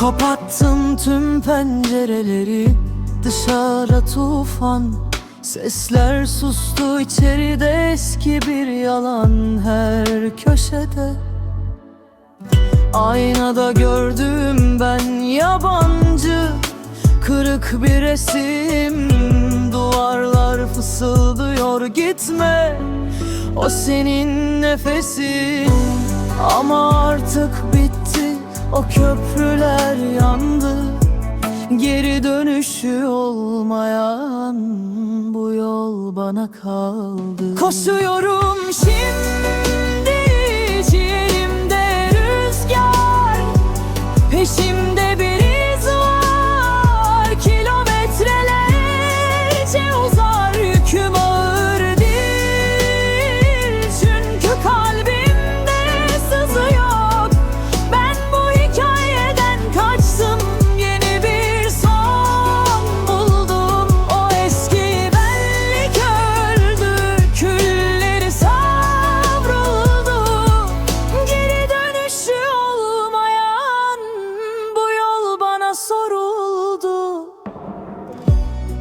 Kapattım tüm pencereleri Dışarı tufan. Sesler sustu içeride eski bir yalan. Her köşede Aynada gördüm ben yabancı. Kırık bir resim Duvarlar fısıldıyor gitme. O senin nefesin. Ama artık bitti O köprüler yandı Geri dönüşü olmayan Bu yol bana kaldı. Koşuyorum şimdi Ciğerimde rüzgar Peşimde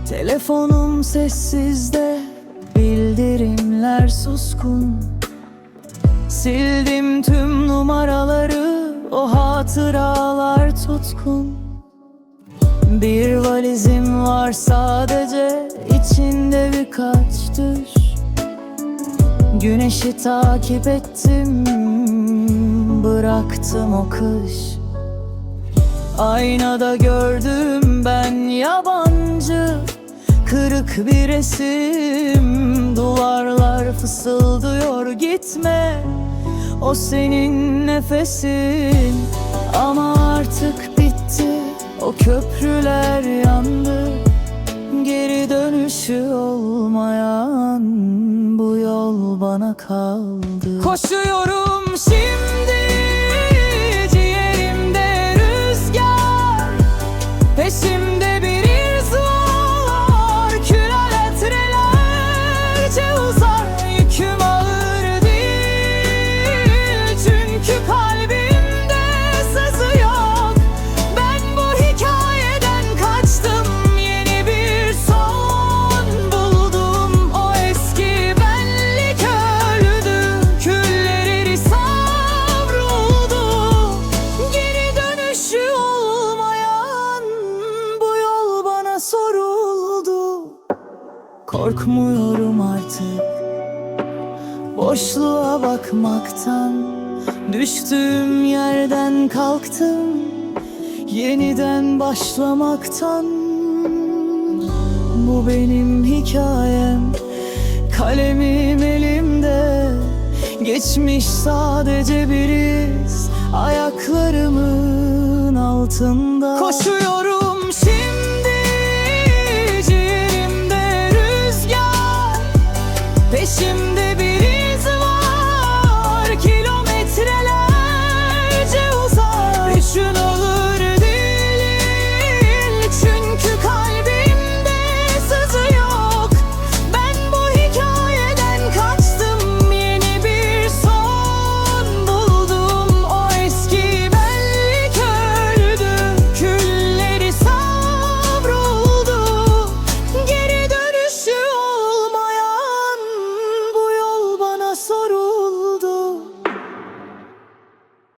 Telefonum sessizde Bildirimler suskun. Sildim tüm numaraları O hatıralar tutkun. Bir valizim var sadece içinde birkaç düş Güneşi takip ettim Bıraktım o kış. Aynada gördüm ben yabancı Kırık bir resim. Duvarlar fısıldıyor gitme. O senin nefesin. Ama artık bitti O köprüler yandı. Geri dönüşü olmayan Bu yol bana kaldı. Koşuyorum şimdi Korkmuyorum artık. Boşluğa bakmaktan Düştüğüm yerden kalktım. Yeniden başlamaktan. Bu benim hikayem. Kalemim elimde. Geçmiş sadece bir iz Ayaklarımın altında. Koşuyorum